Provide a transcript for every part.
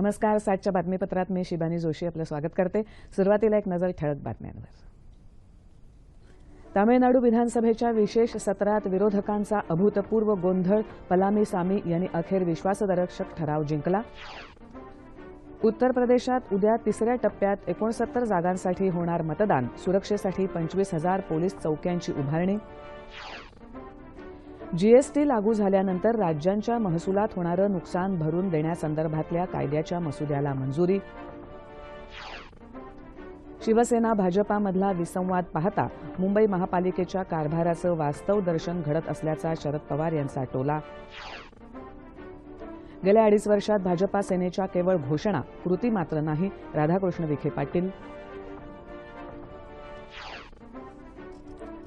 नमस्कार सातच्या बातमीपत्रात मी शिबानी जोशी आपलं स्वागत करते. सुरुवातीला एक नजर ठळक बातम्यांवर. तामिळनाडू विधानसभेच्या विशेष सत्रात विरोधकांचा अभूतपूर्व गोंधळ पलामीसामी यांनी अखेर विश्वासदर्शक ठराव जिंकला. उत्तर प्रदेशात उद्या तिसऱ्या टप्प्यात एकोणसत्तर जागांसाठी होणार मतदान. सुरक्षेसाठी पंचवीस हजार पोलीस चौक्यांची उभारणी. जीएसटी लागू झाल्यानंतर राज्यांच्या महसुलात होणारं नुकसान भरून देण्यासंदर्भातल्या कायद्याच्या मसुद्याला मंजुरी. शिवसेना भाजपामधला विसंवाद पाहता मुंबई महापालिकेच्या कारभाराचं वास्तव दर्शन घडत असल्याचा शरद पवार यांचा टोला. गेल्या अडीच वर्षात भाजपा सेनेच्या केवळ घोषणा कृती मात्र नाही राधाकृष्ण विखे पाटील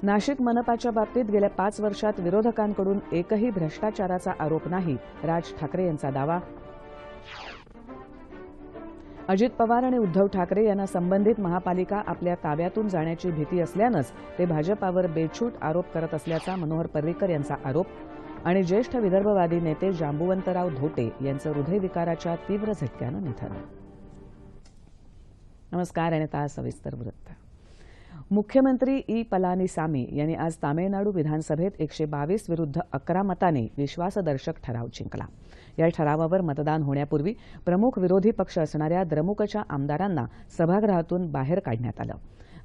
नाशिक मनपाच्या बाबतीत गेल्या पाच वर्षात विरोधकांकडून एकही भ्रष्टाचाराचा आरोप नाही राज ठाकरे यांचा दावा. अजित पवार आणि उद्धव ठाकरे यांना संबंधित महापालिका आपल्या ताब्यातून जाण्याची भीती असल्यानंच ते भाजपावर बेछूट आरोप करत असल्याचा मनोहर पर्रिकर यांचा आरोप आणि ज्येष्ठ विदर्भवादी नेते जांबुवंतराव धोटे यांचं हृदयविकाराच्या तीव्र झटक्यानं निधन. नमस्कार आणि सविस्तर वृत्त. मुख्यमंत्री ई पलानीसामी यांनी आज तामिळनाडू विधानसभेत एकशे बावीस विरुद्ध अकरा मतांनी विश्वासदर्शक ठराव जिंकला. या ठरावावर मतदान होण्यापूर्वी प्रमुख विरोधी पक्ष असणाऱ्या द्रमुकच्या आमदारांना सभागृहातून बाहेर काढण्यात आलं.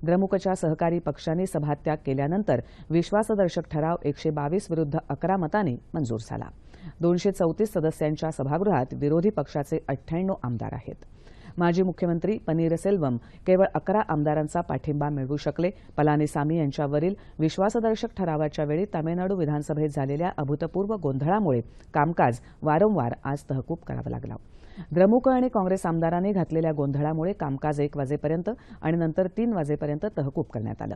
द्रमुकच्या सहकारी पक्षांनी सभात्याग केल्यानंतर विश्वासदर्शक ठराव एकशे बावीस विरुद्ध अकरा मतांनी मंजूर झाला. दोनशे चौतीस सदस्यांच्या सभागृहात विरोधी पक्षाचे अठ्ठ्याण्णव आमदार आहेत. माजी मुख्यमंत्री पनीरसेल्वम केवळ अकरा आमदारांचा पाठिंबा मिळवू शकले. पलानीसामी यांच्यावरील विश्वासदर्शक ठरावाच्या वेळी तामिळनाडू विधानसभेत झालेल्या अभूतपूर्व गोंधळामुळे कामकाज वारंवार आज तहकूब करावं लागलं. द्रमुक आणि काँग्रेस आमदारांनी घातलेल्या गोंधळामुळे कामकाज एक वाजेपर्यंत आणि नंतर तीन वाजेपर्यंत तहकूब करण्यात आलं.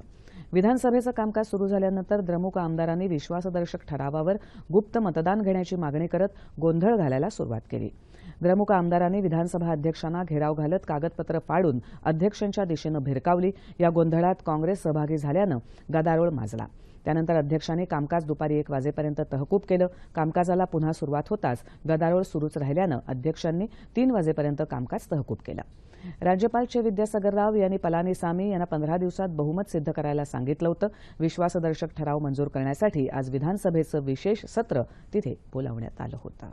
विधानसभेचं कामकाज सुरू झाल्यानंतर द्रमुक आमदारांनी विश्वासदर्शक ठरावावर गुप्त मतदान घेण्याची मागणी करत गोंधळ घालायला सुरुवात केली. द्रमुक आमदारांनी विधानसभा अध्यक्षांना घेराव घालत कागदपत्र फाडून अध्यक्षांच्या दिशेनं भिरकावली. या गोंधळात काँग्रेस सहभागी झाल्यानं गदारोळ माजला. त्यानंतर अध्यक्षांनी कामकाज दुपारी एक वाजेपर्यंत तहकूब केलं. कामकाजाला पुन्हा सुरुवात होताच गदारोळ सुरूच राहिल्यानं अध्यक्षांनी तीन वाजेपर्यंत कामकाज तहकूब केलं. राज्यपाल चे विद्यासागर राव यांनी पलानीसामी यांना पंधरा दिवसात बहुमत सिद्ध करायला सांगितलं होतं. विश्वासदर्शक ठराव मंजूर करण्यासाठी आज विधानसभेचं विशेष सत्र तिथे बोलावण्यात आलं होतं.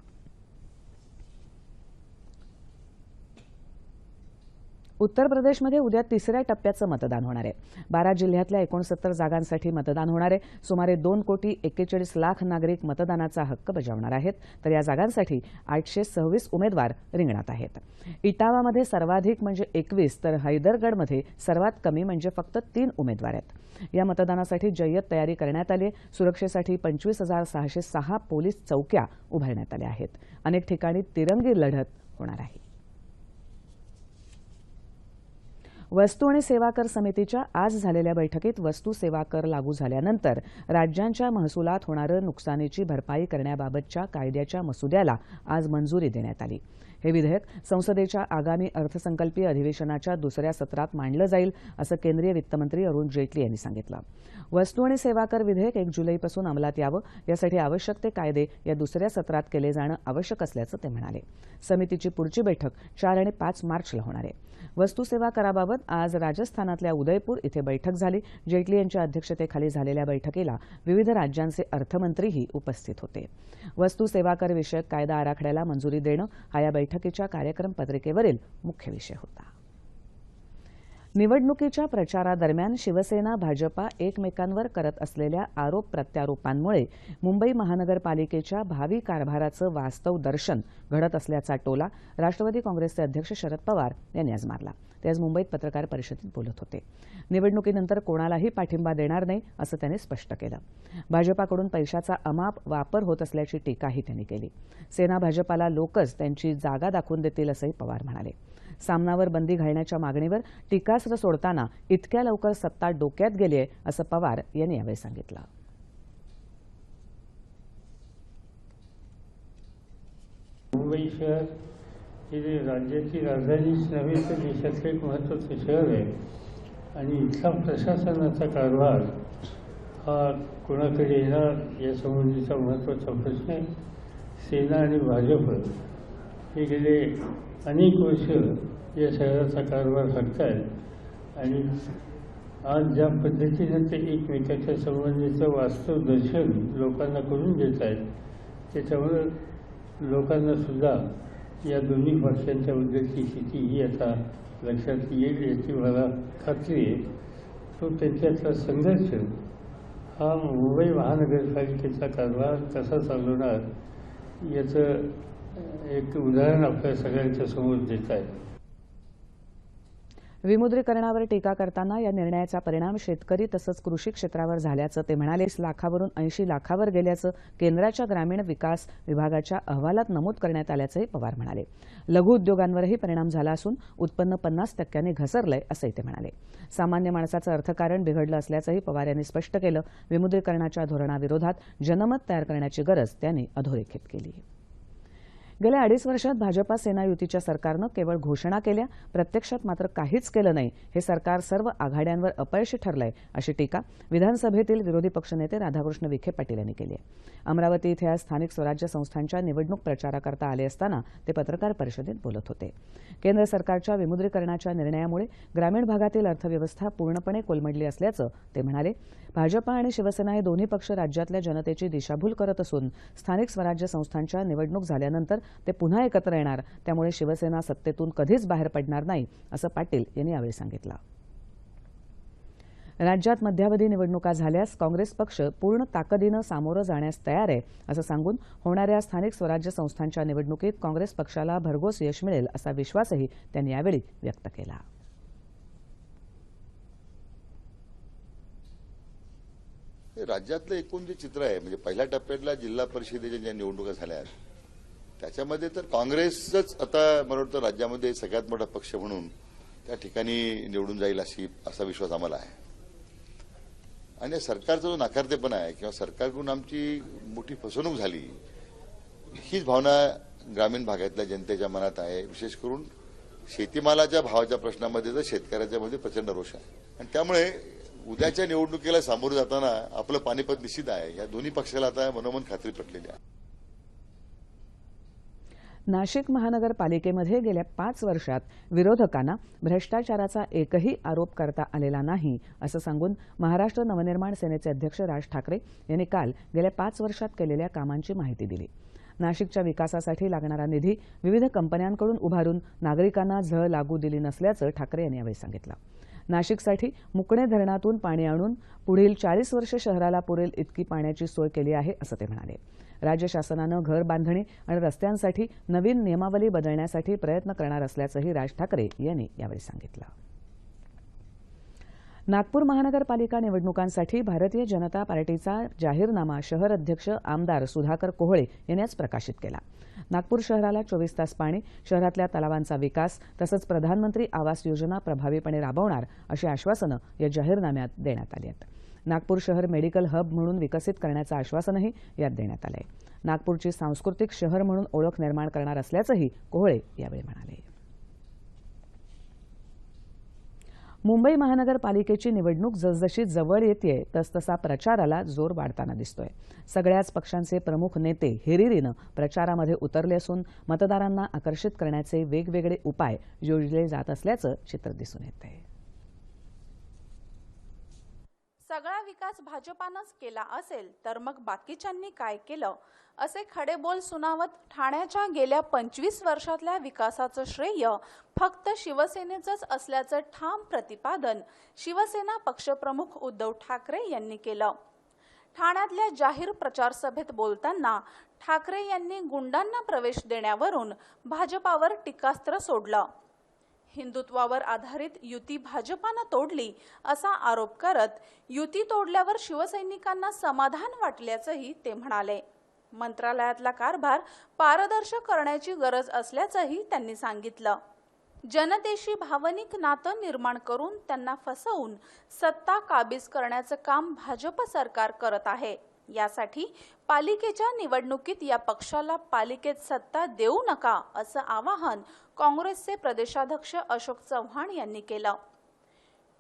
उत्तर प्रदेशमध्ये उद्या तिसऱ्या टप्प्याचं मतदान होणार आहे. बारा जिल्ह्यातल्या एकोणसत्तर जागांसाठी मतदान होणार आहे. सुमारे दोन कोटी एक्केचाळीस लाख नागरिक मतदानाचा हक्क बजावणार आहेत. तर या जागांसाठी आठशे सव्वीस उमेदवार रिंगणात आहेत. इटावामध्ये सर्वाधिक म्हणजे एकवीस तर हैदरगडमध्ये सर्वात कमी म्हणजे फक्त तीन उमेदवार आहेत. या मतदानासाठी जय्यत तयारी करण्यात आली सुरक्षेसाठी पंचवीस हजार सहाशे सहा पोलीस चौक्या उभारण्यात आल्या आहेत. अनेक ठिकाणी तिरंगी लढत होणार आहे. वस्तू आणि सेवा कर समितीच्या आज झालेल्या बैठकीत वस्तू सेवा कर लागू झाल्यानंतर राज्यांच्या महसुलात होणारं नुकसानीची भरपाई करण्याबाबतच्या कायद्याच्या मसुद्याला आज मंजुरी देण्यात आली. हे विधेयक संसदेच्या आगामी अर्थसंकल्पीय अधिवेशनाच्या दुसऱ्या सत्रात मांडलं जाईल असं केंद्रीय वित्तमंत्री अरुण जेटली यांनी सांगितलं. वस्तू आणि सेवा कर विधेयक एक जुलैपासून अंमलात यावं यासाठी आवश्यक ते कायदे या दुसऱ्या सत्रात केले जाणं आवश्यक असल्याचं ते म्हणाले. समितीची पुढची बैठक चार आणि पाच मार्चला होणार आहे. वस्तू सेवा कराबाबत आज राजस्थानातल्या उदयपूर इथे बैठक झाली. जेटली यांच्या अध्यक्षतेखाली झालेल्या बैठकीला विविध राज्यांचे अर्थमंत्रीही उपस्थित होते. वस्तू सेवा कर विषयक कायदा आराखड्याला मंजुरी देणं हा या बैठकीच्या कार्यक्रम पत्रिकेवरील मुख्य विषय होता. निवडणुकीच्या प्रचारादरम्यान शिवसेना भाजपा एकमेकांवर करत असलेल्या आरोप प्रत्यारोपांमुळे मुंबई महानगरपालिकेच्या भावी कारभाराचं वास्तव दर्शन घडत असल्याचा टोला राष्ट्रवादी काँग्रेसचे अध्यक्ष शरद पवार यांनी आज मारला. ते आज मुंबईत पत्रकार परिषदेत बोलत होते. निवडणुकीनंतर कोणालाही पाठिंबा देणार नाही असं त्यांनी स्पष्ट केलं. भाजपाकडून पैशाचा अमाप वापर होत असल्याची टीकाही त्यांनी केली. सेना भाजपाला लोकच त्यांची जागा दाखवून देतील असंही पवार म्हणाले. सामनावर बंदी घालण्याच्या मागणीवर टीकास्त्र सोडताना इतक्या लवकर सत्ता डोक्यात गेली आहे असं पवार यांनी यावेळी सांगितलं. मुंबई शहर हे राज्याची राजधानीच नव्हे तर देशातलं एक महत्त्वाचं शहर आहे. आणि इथला प्रशासनाचा कारभार हा कोणाकडे येणार यासंबंधीचा महत्त्वाचा प्रश्न आहे. सेना आणि भाजप हे गेले अनेक वर्ष या शहराचा कारभार हाकतायत आणि आज ज्या पद्धतीनं ते एकमेकाच्या संबंधीचं वास्तव दर्शन लोकांना करून देत आहेत त्याच्यामुळं लोकांना सुद्धा या दोन्ही पक्षांच्या बद्दलची स्थिती ही आता लक्षात येईल याची मला खात्री आहे. तो त्यांच्यातला संघर्ष हा मुंबई महानगरपालिकेचा कारभार कसा चालवणार याचं एक उदाहरण आपल्या सगळ्यांच्या समोर देत आहे विमुद्रीकरणावर टीका करताना या निर्णयाचा परिणाम शेतकरी तसंच कृषी क्षेत्रावर झाल्याचं ते म्हणाले. लाखावरून ऐंशी लाखावर गेल्याचं केंद्राच्या ग्रामीण विकास विभागाच्या अहवालात नमूद करण्यात आल्याचंही पवार म्हणाले. लघु उद्योगांवरही परिणाम झाला असून उत्पन्न पन्नास टक्क्यांनी घसरलंय असंही ते म्हणाले. सामान्य माणसाचं अर्थकारण बिघडलं असल्याचंही पवार यांनी स्पष्ट केलं. विमुद्रीकरणाच्या धोरणाविरोधात जनमत तयार करण्याची गरज त्यांनी अधोरेखित केली. गेल्या अडीच वर्षात भाजपा सेना युतीच्या सरकारनं केवळ घोषणा केल्या प्रत्यक्षात मात्र काहीच केलं नाही. हे सरकार सर्व आघाड्यांवर अपयशी ठरलंय अशी टीका विधानसभेतील विरोधी पक्षनेते राधाकृष्ण विखे पाटील यांनी केली आहे. अमरावती इथे आज स्थानिक स्वराज्य संस्थांच्या निवडणूक प्रचाराकरता आले असताना ते पत्रकार परिषदेत बोलत होते. केंद्र सरकारच्या विमुद्रीकरणाच्या निर्णयामुळे ग्रामीण भागातील अर्थव्यवस्था पूर्णपणे कोलमडली असल्याचं ते म्हणाले. भाजपा आणि शिवसेना हे दोन्ही पक्ष राज्यातल्या जनतेची दिशाभूल करत असून स्थानिक स्वराज्य संस्थांच्या निवडणूक झाल्यानंतर ते पुन्हा एकत्र येणार. त्यामुळे शिवसेना सत्तेतून कधीच बाहेर पडणार नाही असं पाटील यांनी यावेळी सांगितलं. राज्यात मध्यावधी निवडणुका झाल्यास काँग्रेस पक्ष पूर्ण ताकदीनं सामोरं जाण्यास तयार आहे असं सांगून होणाऱ्या स्थानिक स्वराज्य संस्थांच्या निवडणुकीत काँग्रेस पक्षाला भरघोस यश मिळेल असा विश्वासही त्यांनी यावेळी व्यक्त केला. राज्यातलं एकूण जे चित्र आहे म्हणजे पहिल्या टप्प्यातल्या जिल्हा परिषदेच्या ज्या निवडणुका झाल्या त्याच्यामध्ये तर काँग्रेसच आता मला वाटतं राज्यामध्ये सगळ्यात मोठा पक्ष म्हणून त्या ठिकाणी निवडून जाईल अशी असा विश्वास आम्हाला आहे. आणि सरकारचा जो नाकारतेपणा आहे किंवा सरकारकडून आमची मोठी फसवणूक झाली हीच भावना ग्रामीण भागातल्या जनतेच्या मनात आहे. विशेष करून शेतीमालाच्या भावाच्या प्रश्नामध्ये तर शेतकऱ्याच्या मध्ये प्रचंड रोष आहे. आणि त्यामुळे उद्याच्या निवडणुकीला सामोरं जाताना आपलं पानिपत निश्चित आहे. या दोन्ही पक्षाला आता मनोमन खात्री पटलेली आहे. नाशिक महानगरपालिकेमध्ये गेल्या पाच वर्षात विरोधकांना भ्रष्टाचाराचा एकही आरोप करता आलेला नाही असं सांगून महाराष्ट्र नवनिर्माण सेनेचे अध्यक्ष राज ठाकरे यांनी काल गेल्या पाच वर्षात केलेल्या कामांची माहिती दिली. नाशिकच्या विकासासाठी लागणारा निधी विविध कंपन्यांकडून उभारून नागरिकांना झळ लागू दिली नसल्याचं ठाकरे यांनी यावेळी सांगितलं. नाशिकसाठी मुकणे धरणातून पाणी आणून पुढील चाळीस वर्ष शहराला पुरेल इतकी पाण्याची सोय केली आहे असं ते म्हणाले. राज्य शासनानं घर बांधणी आणि रस्त्यांसाठी नवीन नियमावली बदलण्यासाठी प्रयत्न करणार असल्याचंही राज ठाकरे यांनी यावेळी सांगितलं. नागपूर महानगरपालिका निवडणुकांसाठी भारतीय जनता पार्टीचा जाहीरनामा शहर अध्यक्ष आमदार सुधाकर कोहळे यांनी आज प्रकाशित केला. नागपूर शहराला चोवीस तास पाणी शहरातल्या तलावांचा विकास तसंच प्रधानमंत्री आवास योजना प्रभावीपणे राबवणार अशी आश्वासनं या जाहीरनाम्यात देण्यात आली आहेत. नागपूर शहर मेडिकल हब म्हणून विकसित करण्याचं आश्वासनही यात देण्यात आलं आहे नागपूरची सांस्कृतिक शहर म्हणून ओळख निर्माण करणार असल्याचंही कोहळे यावेळी म्हणाले. मुंबई महानगरपालिकेची निवडणूक जसजशी जवळ येते तसतसा प्रचाराला जोर वाढताना दिसतोय. सगळ्याच पक्षांचे प्रमुख नेते हिरिरीनं प्रचारामध्ये उतरले असून मतदारांना आकर्षित करण्याचे वेगवेगळे उपाय योजले जात असल्याचं चित्र दिसून येतं सगळा विकास भाजपानंच केला असेल तर मग बाकीच्यांनी काय केलं? असे खडेबोल सुनावत ठाण्याच्या गेल्या पंचवीस वर्षातल्या विकासाचं श्रेय फक्त शिवसेनेचंच असल्याचं ठाम प्रतिपादन शिवसेना पक्षप्रमुख उद्धव ठाकरे यांनी केलं. ठाण्यातल्या जाहीर प्रचार सभेत बोलताना ठाकरे यांनी गुंडांना प्रवेश देण्यावरून भाजपावर टीकास्त्र सोडलं. हिंदुत्वावर आधारित युती भाजपानं तोडली असा आरोप करत युती तोडल्यावर शिवसैनिकांना समाधान वाटल्याचंही ते म्हणाले. मंत्रालयातला कारभार पारदर्शक करण्याची गरज असल्याचंही त्यांनी सांगितलं. जनतेशी भावनिक नातं निर्माण करून त्यांना फसवून सत्ता काबीज करण्याचं काम भाजप सरकार करत आहे. यासाठी पालिकेच्या निवडणुकीत या पक्षाला पालिकेत सत्ता देऊ नका असं आवाहन काँग्रेसचे प्रदेशाध्यक्ष अशोक चव्हाण यांनी केलं.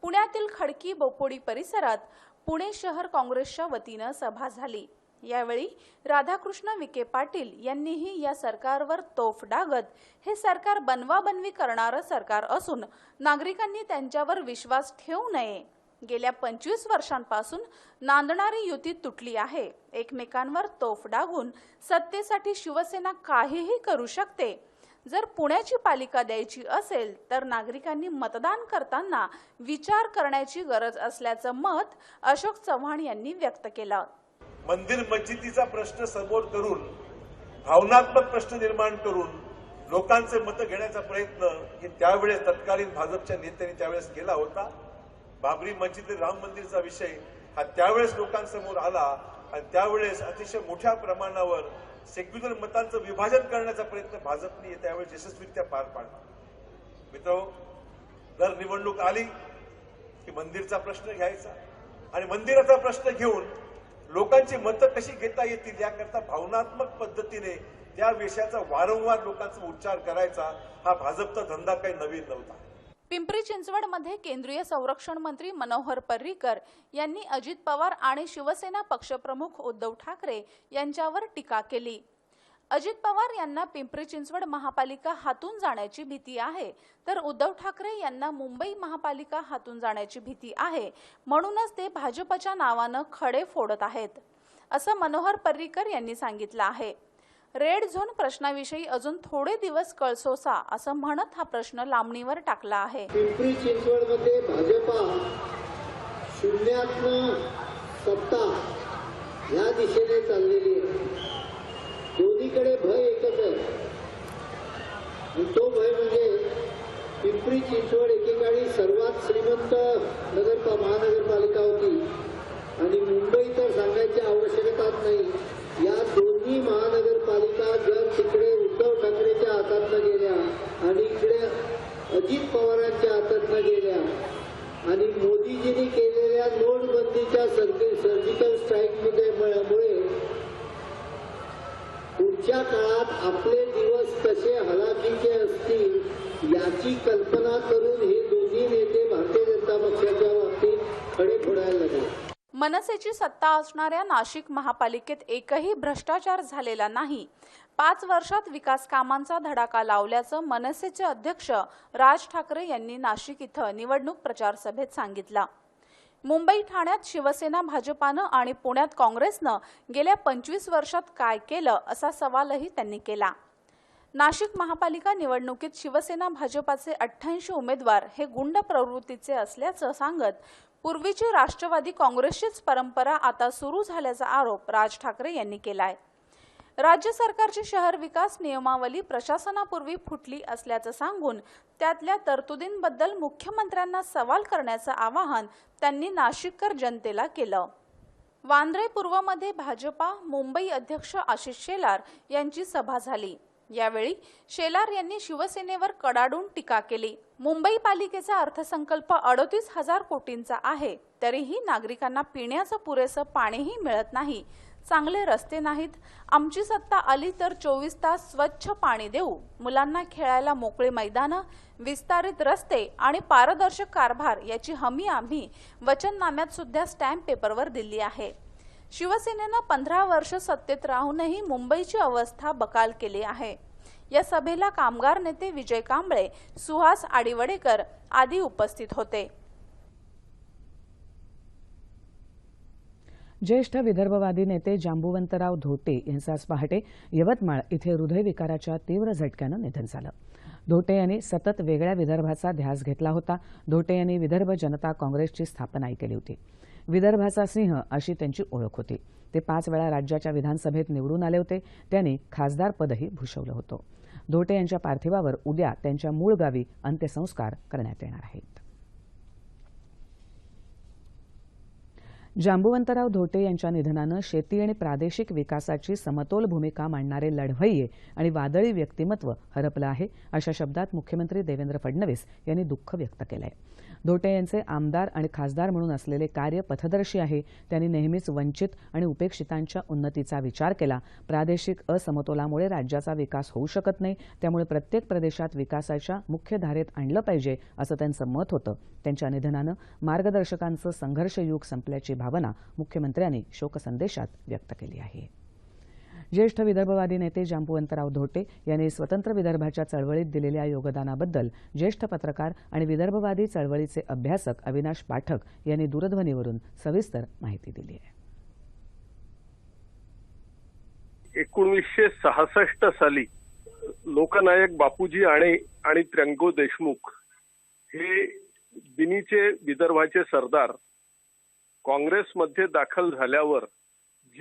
पुण्यातील खडकी बोपोडी परिसरात पुणे शहर काँग्रेसच्या वतीनं सभा झाली. यावेळी राधाकृष्ण विखे पाटील यांनीही या सरकारवर तोफ डागत हे सरकार बनवाबनवी करणारं सरकार असून नागरिकांनी त्यांच्यावर विश्वास ठेवू नये. गेल्या पंचवीस वर्षांपासून नांदणारी युती तुटली आहे. एकमेकांवर तोफ डागून सत्तेसाठी शिवसेना काहीही करू शकते. जर पुण्याची पालिका द्यायची असेल तर नागरिकांनी मतदान करताना विचार करण्याची गरज असल्याचं मत अशोक चव्हाण यांनी व्यक्त केलं. मंदिर मस्जिदीचा प्रश्न समोर करून भावनात्मक प्रश्न निर्माण करून लोकांचे मतं घेण्याचा प्रयत्न हे त्यावेळेस तत्कालीन भाजपच्या नेत्यांनी त्यावेळेस केला होता. बाबरी मस्जिद राम मंदिरचा विषय. हा त्यावेळेस लोकांसमोर आला आणि त्यावेळेस अतिशय मोठ्या प्रमाणावर सेक्युलर मतांचं विभाजन करण्याचा प्रयत्न भाजपने त्यावेळेस यशस्वीरित्या पार पाडला. मित्र जर निवडणूक आली की मंदिरचा प्रश्न घ्यायचा आणि मंदिराचा प्रश्न घेऊन लोकांची मतं कशी घेता येतील याकरता भावनात्मक पद्धतीने त्या विषयाचा वारंवार लोकांचा उच्चार करायचा हा भाजपचा धंदा काही नवीन नव्हता. पिंपरी चिंचवडमध्ये केंद्रीय संरक्षण मंत्री मनोहर पर्रीकर यांनी अजित पवार आणि शिवसेना पक्षप्रमुख उद्धव ठाकरे यांच्यावर टीका केली. अजित पवार यांना पिंपरी चिंचवड महापालिका हातून जाण्याची भीती आहे तर उद्धव ठाकरे यांना मुंबई महापालिका हातून जाण्याची भीती आहे म्हणूनच ते भाजपच्या नावानं खडे फोडत आहेत असं मनोहर पर्रीकर यांनी सांगितलं आहे. रेड झोन प्रश्नाविषयी अजून थोडे दिवस कळसोसा असं म्हणत हा प्रश्न लांबणीवर टाकला आहे. पिंपरी चिंचवडमध्ये भाजपा शून्यातनं सत्ता या दिशेने चाललेली आहे. दोन्हीकडे भय एकच आहे. तो भय म्हणजे पिंपरी चिंचवड एकेकाळी सर्वात श्रीमंत नगर मनसेची सत्ता असणाऱ्या नाशिक महापालिकेत एकही भ्रष्टाचार झालेला नाही. पाच वर्षात विकास कामांचा धडाका लावल्याचं मनसेचे अध्यक्ष राज ठाकरे यांनी नाशिक इथं निवडणूक प्रचार सभेत सांगितलं. मुंबई ठाण्यात शिवसेना भाजपानं आणि पुण्यात काँग्रेसनं गेल्या पंचवीस वर्षात काय केलं असा सवालही त्यांनी केला. नाशिक महापालिका निवडणुकीत शिवसेना भाजपाचे अठ्ठ्याऐंशी उमेदवार हे गुंड प्रवृत्तीचे असल्याचं सांगत पूर्वीची राष्ट्रवादी काँग्रेसचीच परंपरा आता सुरू झाल्याचा आरोप राज ठाकरे यांनी केलाय. राज्य सरकारची शहर विकास नियमावली प्रशासनापूर्वी फुटली असल्याचं सांगून त्यातल्या तरतुदींबद्दल मुख्यमंत्र्यांना सवाल करण्याचं आवाहन त्यांनी नाशिककर जनतेला केलं. वांद्रे पूर्वमध्ये भाजपा मुंबई अध्यक्ष आशिष शेलार यांची सभा झाली. यावेळी शेलार यांनी शिवसेनेवर कडाडून टीका केली. मुंबई पालिकेचा अर्थसंकल्प अडतीस हजार कोटींचा आहे. तरीही नागरिकांना पिण्याचं पुरेसं पाणीही मिळत नाही. चांगले रस्ते नाहीत. आमची सत्ता आली तर चोवीस तास स्वच्छ पाणी देऊ. मुलांना खेळायला मोकळे मैदानं विस्तारित रस्ते आणि पारदर्शक कारभार याची हमी आम्ही वचननाम्यात सुद्धा स्टॅम्प पेपरवर दिली आहे. शिवसेनेनं पंधरा वर्ष सत्तेत राहूनही मुंबईची अवस्था बकाल केली आहे. या सभेला कामगार नेते विजय कांबळे सुहास आडिवडेकर आदी उपस्थित होते. ज्येष्ठ विदर्भवादी नेते जांबुवंतराव धोटे यांचं आज पहाटे यवतमाळ इथे हृदयविकाराच्या तीव्र झटक्यानं निधन झालं. धोटे यांनी सतत वेगळ्या विदर्भाचा ध्यास घेतला होता. धोटे यांनी विदर्भ जनता काँग्रेसची स्थापनाही केली होती. विदर्भाचा सिंह अशी त्यांची ओळख होती. ते पाच वेळा राज्याच्या विधानसभेत निवडून आले होते. त्यांनी खासदारपदही भूषवलं होतं. धोटे यांच्या पार्थिवावर उद्या त्यांच्या मूळ गावी अंत्यसंस्कार करण्यात येणार आहेत. जांबुवंतराव धोटे यांच्या निधनानं शेती आणि प्रादेशिक विकासाची समतोल भूमिका मांडणारे लढवय्ये आणि वादळी व्यक्तिमत्व हरपलं आहे अशा शब्दात मुख्यमंत्री देवेंद्र फडणवीस यांनी दुःख व्यक्त केलंय. धोटे यांचे आमदार आणि खासदार म्हणून असलेले कार्य पथदर्शी आहे. त्यांनी नेहमीच वंचित आणि उपेक्षितांच्या उन्नतीचा विचार केला. प्रादेशिक असमतोलामुळे राज्याचा विकास होऊ शकत नाही. त्यामुळे प्रत्येक प्रदेशात विकासाच्या मुख्य धारेत आणलं पाहिजे असं त्यांचं मत होतं. त्यांच्या निधनानं मार्गदर्शकांचं संघर्षयुग संपल्याची भावना मुख्यमंत्र्यांनी शोकसंदेशात व्यक्त केली आहे. ज्येष्ठ विदर्भवादी नेते जांबुवंतराव धोटे यांनी स्वतंत्र विदर्भाच्या चळवळीत दिलेल्या योगदानाबद्दल ज्येष्ठ पत्रकार आणि विदर्भवादी चळवळीचे अभ्यासक अविनाश पाठक यांनी दूरध्वनीवरून सविस्तर माहिती दिली आहे. एकोणीसशे सहासष्ट साली लोकनायक बापूजी आणे आणि त्र्यंगो देशमुख हे दिनीचे विदर्भाचे सरदार काँग्रेसमध्ये दाखल झाल्यावर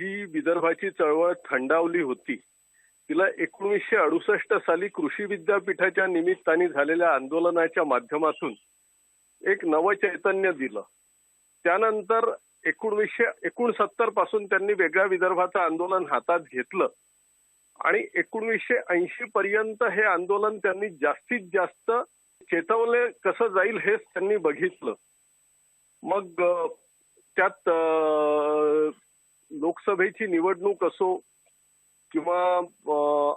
जी विदर्भाची चळवळ थंडावली होती तिला एकोणीसशे अडुसष्ट साली कृषी विद्यापीठाच्या निमित्ताने झालेल्या आंदोलनाच्या माध्यमातून एक नवचैतन्य दिलं. त्यानंतर एकोणीसशे एकोणसत्तरपासून त्यांनी वेगळ्या विदर्भाचं आंदोलन हातात घेतलं आणि एकोणीसशे ऐंशी पर्यंत हे आंदोलन त्यांनी जास्तीत जास्त चेतवले कसं जाईल हेच त्यांनी बघितलं. मग त्यात लोकसभेची निवडणूक असो किंवा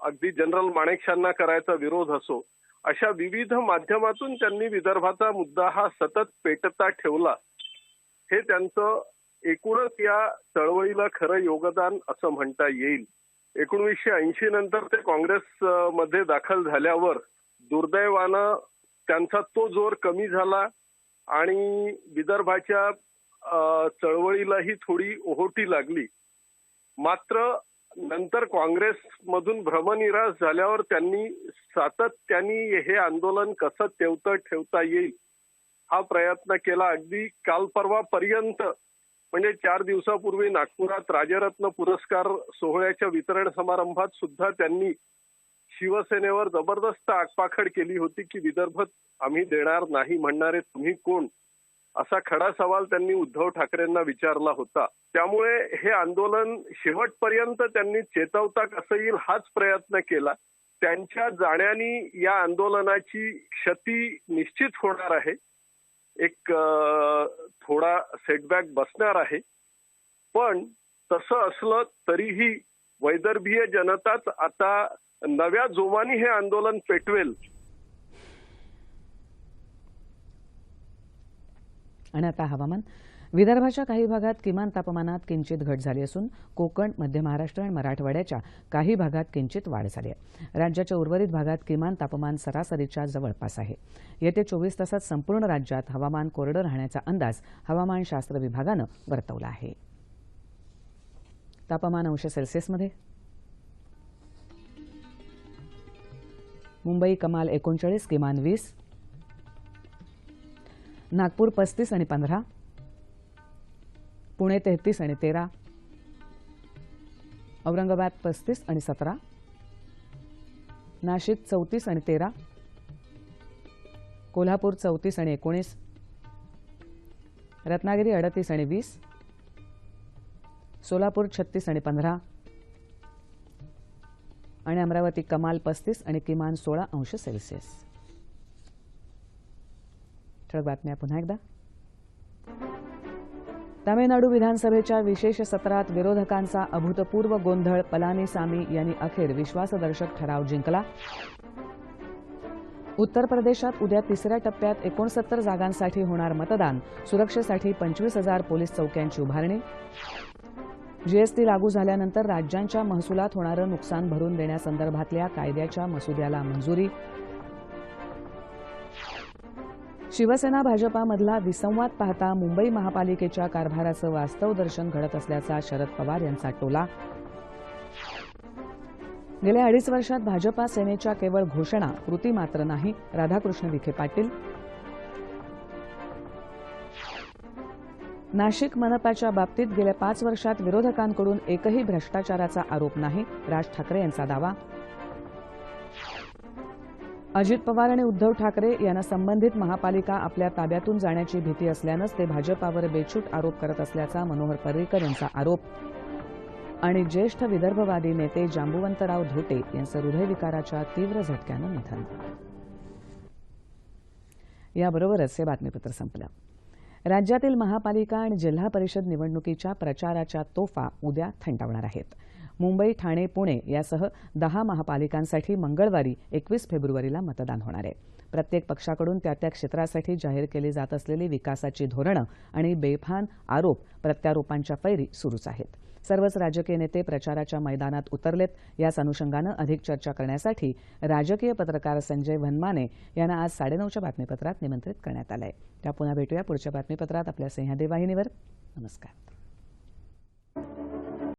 अगदी जनरल माणेकशांना करायचा विरोध असो अशा विविध माध्यमातून त्यांनी विदर्भाचा मुद्दा हा सतत पेटता ठेवला. हे त्यांचं एकूणच या चळवळीला खरं योगदान असं म्हणता येईल. एकोणीसशे ऐंशी नंतर ते काँग्रेस मध्ये दाखल झाल्यावर दुर्दैवानं त्यांचा तो जोर कमी झाला आणि विदर्भाच्या चळवळीलाही थोडी ओहोटी लागली. मात्र नंतर काँग्रेसमधून भ्रमनिराश झाल्यावर त्यांनी सातत्याने हे आंदोलन कसं तेवतं ठेवता येईल हा प्रयत्न केला. अगदी काल परवापर्यंत म्हणजे चार दिवसापूर्वी नागपुरात राजरत्न पुरस्कार सोहळ्याच्या वितरण समारंभात सुद्धा त्यांनी शिवसेनेवर जबरदस्त आगपाखड केली होती की विदर्भ आम्ही देणार नाही म्हणणारे तुम्ही कोण? असा खडा सवाल त्यांनी उद्धव ठाकरेंना विचारला होता. त्यामुळे हे आंदोलन शेवटपर्यंत त्यांनी चेतवता कसं येईल हाच प्रयत्न केला. त्यांच्या जाण्याने या आंदोलनाची क्षती निश्चित होणार आहे. एक थोडा सेटबॅक बसणार आहे. पण तसं असलं तरीही वैदर्भीय जनताच आता नव्या जोमाने हे आंदोलन पेटवेल आणि आता हवामान. विदर्भाच्या काही भागात किमान तापमानात किंचित घट झाली असून कोकण मध्य महाराष्ट्र आणि मराठवाड्याच्या काही भागात किंचित वाढ झाली आहे. राज्याच्या उर्वरित भागात किमान तापमान सरासरीच्या जवळपास आहे. येत्या चोवीस तासात संपूर्ण राज्यात हवामान कोरडं राहण्याचा अंदाज हवामानशास्त्र विभागानं वर्तवला आहे. तापमान अंश सेल्सिअसमध्ये. मुंबई कमाल एकोणचाळीस किमान वीस नागपूर पस्तीस आणि पंधरा. पुणे तेहतीस आणि तेरा. औरंगाबाद पस्तीस आणि सतरा. नाशिक चौतीस आणि तेरा. कोल्हापूर चौतीस आणि एकोणीस. रत्नागिरी अडतीस आणि वीस. सोलापूर छत्तीस आणि पंधरा. आणि अमरावती कमाल पस्तीस आणि किमान सोळा अंश सेल्सिअस. ठळक बातम्या पुन्हा एकदा. तामिळनाडू विधानसभेच्या विशेष सत्रात विरोधकांचा अभूतपूर्व गोंधळ पलानीसामी यांनी अखेर विश्वासदर्शक ठराव जिंकला. उत्तर प्रदेशात उद्या तिसऱ्या टप्प्यात एकोणसत्तर जागांसाठी होणार मतदान सुरक्षेसाठी पंचवीस हजार पोलीस चौक्यांची उभारणी. जीएसटी लागू झाल्यानंतर राज्यांच्या महसुलात होणारं नुकसान भरून देण्यासंदर्भातल्या कायद्याच्या मसुद्याला मंजुरी. शिवसेना भाजपामधला विसंवाद पाहता मुंबई महापालिकेच्या कारभाराचं वास्तव दर्शन घडत असल्याचा शरद पवार यांचा टोला. गेल्या अडीच वर्षात भाजपा सेनेच्या केवळ घोषणा कृती मात्र नाही राधाकृष्ण विखे पाटील. नाशिक मनपाच्या बाबतीत गेल्या पाच वर्षात विरोधकांकडून एकही भ्रष्टाचाराचा आरोप नाही राज ठाकरे यांचा दावा. अजित पवार आणि उद्धव ठाकरे यांना संबंधित महापालिका आपल्या ताब्यातून जाण्याची भीती असल्यानंच ते भाजपावर बेछूट आरोप करत असल्याचा मनोहर पर्रिकर यांचा आरोप. आणि ज्येष्ठ विदर्भवादी नेते जांबुवंतराव धोटे यांचं हृदयविकाराच्या तीव्र झटक्यानं निधन. याबरोबरच हे बातमीपत्र संपलं. राज्यातील महापालिका आणि जिल्हा परिषद निवडणुकीच्या प्रचाराच्या तोफा उद्या थंडावणार आहेत. मुंबई ठाणे पुणे यासह दहा महापालिकांसाठी मंगळवारी एकवीस फेब्रुवारीला मतदान होणार आहे. प्रत्येक पक्षाकडून त्या त्या क्षेत्रासाठी जाहीर केली जात असलेली विकासाची धोरणं आणि बेफान आरोप प्रत्यारोपांच्या फैरी सुरूच आहेत. सर्वच राजकीय नेते प्रचाराच्या मैदानात उतरलेत. याच अनुषंगानं अधिक चर्चा करण्यासाठी राजकीय पत्रकार संजय वनमाने यांना आज साडेनऊच्या बातमीपत्रात निमंत्रित करण्यात आलं आहे त्या पुन्हा भेटूया पुढच्या बातमीपत्रात. आपल्या सह्याद्री वाहिनीवर नमस्कार.